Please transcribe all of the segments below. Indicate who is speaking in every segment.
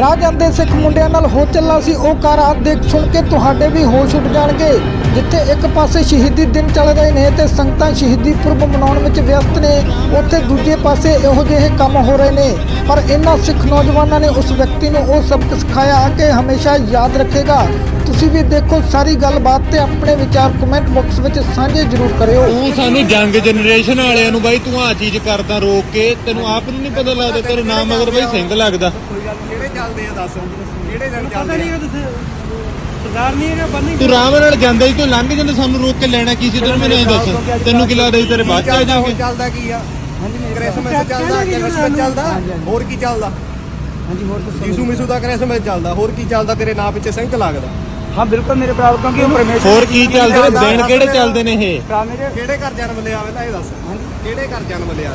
Speaker 1: ਰਾਹ ਜਾਂਦੇ ਸਿੱਖ ਮੁੰਡਿਆਂ ਨਾਲ ਹੋ ਚੱਲਾ ਸੀ ਉਹ ਕਾਰਾ ਦੇਖ ਸੁਣ ਕੇ ਤੁਹਾਡੇ ਵੀ ਹੋਸ਼ ਉੱਡ ਜਾਣਗੇ, ਜਿੱਥੇ ਇੱਕ ਪਾਸੇ ਸ਼ਹੀਦੀ ਦਿਨ ਚੱਲ ਰਹੇ ਨੇ ਤੇ ਸੰਗਤਾਂ ਸ਼ਹੀਦੀ ਪੁਰਬ ਮਨਾਉਣ ਵਿੱਚ ਵਿਅਸਤ ਨੇ, ਉੱਥੇ ਦੂਜੇ ਪਾਸੇ ਇਹੋ ਜਿਹੇ ਕੰਮ ਹੋ ਰਹੇ ਨੇ। ਪਰ ਇਹਨਾਂ ਸਿੱਖ ਨੌਜਵਾਨਾਂ ਨੇ ਉਸ ਵਿਅਕਤੀ ਨੂੰ ਉਹ ਸਬਕ ਸਿਖਾਇਆ ਕਿ ਹਮੇਸ਼ਾ ਯਾਦ ਰੱਖੇਗਾ। ਤੁਸੀਂ ਵੀ ਦੇਖੋ ਸਾਰੀ ਗੱਲਬਾਤ ਤੇ ਆਪਣੇ ਵਿਚਾਰ ਕਮੈਂਟ ਬਾਕਸ ਵਿੱਚ ਸਾਂਝੇ ਜ਼ਰੂਰ ਕਰਿਓ।
Speaker 2: ਤੂੰ ਸਾਨੂੰ ਜੰਗ ਜਨਰੇਸ਼ਨ ਵਾਲਿਆਂ ਨੂੰ ਬਾਈ ਤੂੰ ਆ ਚੀਜ਼ ਕਰਦਾ ਰੋਕ ਕੇ ਤੈਨੂੰ ਆਪ ਨੂੰ ਨਹੀਂ ਪਤਾ ਲੱਗਦਾ ਤੇਰੇ ਨਾਮ ਮਗਰ ਬਾਈ ਸਿੰਘ ਲੱਗਦਾ।
Speaker 3: ਕਿਹੜੇ ਚੱਲਦੇ ਆ ਦੱਸ ਕਿਹੜੇ ਦਿਨ ਚੱਲਦੇ ਆ?
Speaker 4: ਸਰਦਾਰ ਨਹੀਂ ਹੈਗਾ ਬੰਨੀ
Speaker 2: ਤੂੰ ਰਾਮ ਨਾਲ ਜਾਂਦਾ ਸੀ ਤੂੰ ਲੰਘ ਜਾਂਦਾ ਸਾਨੂੰ ਰੋਕ ਕੇ ਲੈਣਾ ਕੀ ਸੀ ਤੈਨੂੰ ਮੈਨੂੰ ਇਹ ਦੱਸ। ਤੈਨੂੰ ਕੀ ਲੱਗਦਾ ਸੀ ਤੇਰੇ ਬਾਅਦ ਚ ਆ ਜਾਗੇ
Speaker 3: ਚੱਲਦਾ ਕੀ ਆ? ਕ੍ਰਿਸਮਸ ਚੱਲਦਾ ਕ੍ਰਿਸਮਸ ਚੱਲਦਾ ਹੋਰ ਕੀ ਚੱਲਦਾ?
Speaker 4: ਹਾਂਜੀ ਹੋਰ ਦੱਸੋ।
Speaker 3: ਯੀਸ਼ੂ ਮਿਸੂ ਦਾ ਕ੍ਰਿਸਮਸ ਚੱਲਦਾ ਹੋਰ ਕੀ ਚੱਲਦਾ ਤੇਰੇ ਨਾਂ ਪਿੱਛੇ ਸਿੰਘ ਲੱਗਦਾ?
Speaker 4: ਹਾਂ ਬਿਲਕੁਲ ਮੇਰੇ ਭਰਾ ਕਿਉਂਕਿ ਉਹ ਪਰਮੇਸ਼ਰ
Speaker 2: ਹੋਰ ਕੀ ਚੱਲਦੇ ਨੇ? ਦਿਨ ਕਿਹੜੇ ਚੱਲਦੇ ਨੇ ਇਹ?
Speaker 4: ਭਰਾ ਮੇਰੇ
Speaker 3: ਕਿਹੜੇ ਘਰ ਜਨਮ ਲਿਆ ਪਹਿਲਾਂ ਇਹ ਦੱਸ। ਕਿਹੜੇ ਘਰ ਜਨਮ ਲਿਆ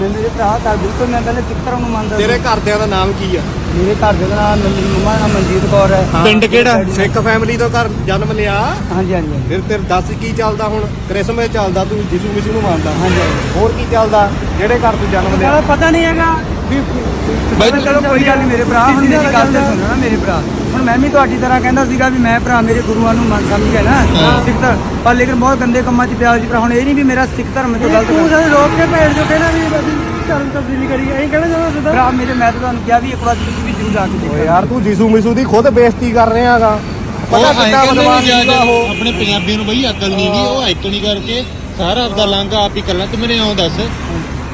Speaker 4: ਮੈਂ ਮੇਰੇ ਭਰਾ ਤਾਂ ਬਿਲਕੁਲ ਮੈਂ ਪਹਿਲੇ ਸਿੱਖ ਧਰਮ ਨੂੰ ਮੰਨਦਾ
Speaker 3: ਤੇਰੇ ਘਰਦਿਆਂ ਦਾ ਨਾਮ ਕੀ ਆ।
Speaker 4: ਮੇਰੇ ਘਰ ਦੇ ਨਾਮ ਮੇਰੀ ਮੰਮਾ ਦਾ ਨਾਮ ਮਨਜੀਤ ਕੌਰ ਹੈ।
Speaker 2: ਪਿੰਡ ਕਿਹੜਾ?
Speaker 3: ਸਿੱਖ ਫੈਮਿਲੀ ਤੋਂ ਘਰ ਜਨਮ ਲਿਆ?
Speaker 4: ਹਾਂਜੀ ਹਾਂਜੀ।
Speaker 3: ਫਿਰ ਤੇਰੇ ਦੱਸ ਕੀ ਚੱਲਦਾ ਹੁਣ? ਕ੍ਰਿਸਮਸ ਚੱਲਦਾ ਤੂੰ ਯੀਸ਼ੂ ਮਿਸੂ ਨੂੰ ਮੰਨਦਾ।
Speaker 4: ਹਾਂਜੀ।
Speaker 3: ਹੋਰ ਕੀ ਚੱਲਦਾ? ਜਿਹੜੇ ਘਰ ਤੂੰ ਜਨਮ ਲਿਆ?
Speaker 4: ਪਤਾ ਨਹੀਂ ਹੈਗਾ।
Speaker 2: ਬਾਈ
Speaker 4: ਚਲੋ ਕੋਈ ਗੱਲ ਨਹੀਂ ਮੇਰੇ ਭਰਾ ਹੁਣ ਮੇਰੀ ਗੱਲ ਤੇ ਸੁਣੋ ਨਾ ਮੇਰੇ ਭਰਾ। ਹੁਣ ਮੈਂ ਵੀ ਤੁਹਾਡੀ ਤਰ੍ਹਾਂ ਕਹਿੰਦਾ ਸੀਗਾ ਵੀ ਮੈਂ ਭਰਾ ਮੇਰੇ ਗੁਰੂਆਂ ਨੂੰ ਮੰਨ ਸਮਝ ਨਾ ਸਿੱਖ ਧਰਮ। ਪਰ ਲੇਕਿਨ ਬਹੁਤ ਗੰਦੇ ਕੰਮਾਂ 'ਚ ਪਿਆ ਸੀ ਭਰਾ ਹੁਣ ਇਹ ਨਹੀਂ ਵੀ ਮੇਰਾ ਸਿੱਖ ਧਰਮ ਤੋਂ ਗਲਤ ਤੂੰ ਸਾਨੂੰ ਰੋਕ ਕੇ ਭੇਜ ਜੋ ਕਹਿਣਾ ਵੀ ਧਰਮ ਤਬਦੀਲੀ ਕਰੀ। ਐਂ ਕਹਿਣਾ ਚਾਹੁੰਦਾ ਭਰਾ ਮੇਰੇ ਮੈਂ ਤਾਂ ਤੁਹਾਨੂੰ ਕਿਹਾ ਵੀ ਇੱਕ ਵਾਰ ਤੁਸੀਂ ਵੀ ਜ਼ਰੂਰ ਆ ਕੇ ਦੇਖੋ
Speaker 3: ਯਾਰ ਤੂੰ ਯੀਸ਼ੂ ਮਿਸੂ ਦੀ ਖੁਦ ਬੇਇੱਜ਼ਤੀ ਕਰ ਰਿਹਾ ਹੈਗਾ।
Speaker 2: ਉਹ
Speaker 3: ਪਤਾ
Speaker 2: ਕਹਿੰਦੇ
Speaker 3: ਬਦਮਾਸ਼
Speaker 2: ਨੇ ਜਾ
Speaker 3: ਸੀਗਾ ਉਹ।
Speaker 2: ਆਪਣੇ ਪੰਜਾਬੀਆਂ ਨੂੰ ਬਈ ਅਕਲ ਨਹੀਂ ਗਈ ਉਹ ਐਕਣੀ ਕਰਕੇ ਸਾਰਾ ਆਪਦਾ ਲਾਂਘਾ ਆਪ ਹੀ ਕਰਨਾ ਤੇ ਮੈਨੂੰ ਆਉਂ ਦੱਸ।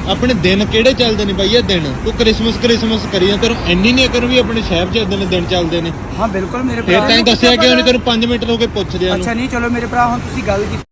Speaker 2: ਆਪਣੇ ਦਿਨ ਕਿਹੜੇ ਚੱਲਦੇ ਨੇ ਬਈ ਇਹ ਦਿਨ? ਤੂੰ ਕ੍ਰਿਸਮਸ ਕ੍ਰਿਸਮਸ ਕਰੀ ਜਾਂਦਾ ਤੈਨੂੰ ਇੰਨੀ ਨਹੀਂ ਅਕਲ ਵੀ ਆਪਣੇ ਸ਼ਹਿਰ 'ਚ ਇਦਾਂ ਦੇ ਦਿਨ ਚੱਲਦੇ ਨੇ।
Speaker 4: ਹਾਂ ਬਿਲਕੁਲ ਮੇਰੇ
Speaker 2: ਫਿਰ
Speaker 4: ਭਰਾ
Speaker 2: ਤੈਨੂੰ ਦੱਸਿਆ ਕਿ ਉਹਨੇ ਤੈਨੂੰ 5 ਮਿੰਟ ਹੋ ਕੇ ਪੁੱਛਦੇ ਆ
Speaker 4: ਅੱਛਾ ਨਹੀਂ ਚਲੋ ਮੇਰੇ ਭਰਾ ਹੁਣ ਤੁਸੀਂ ਗੱਲ ਕੀਤੀ।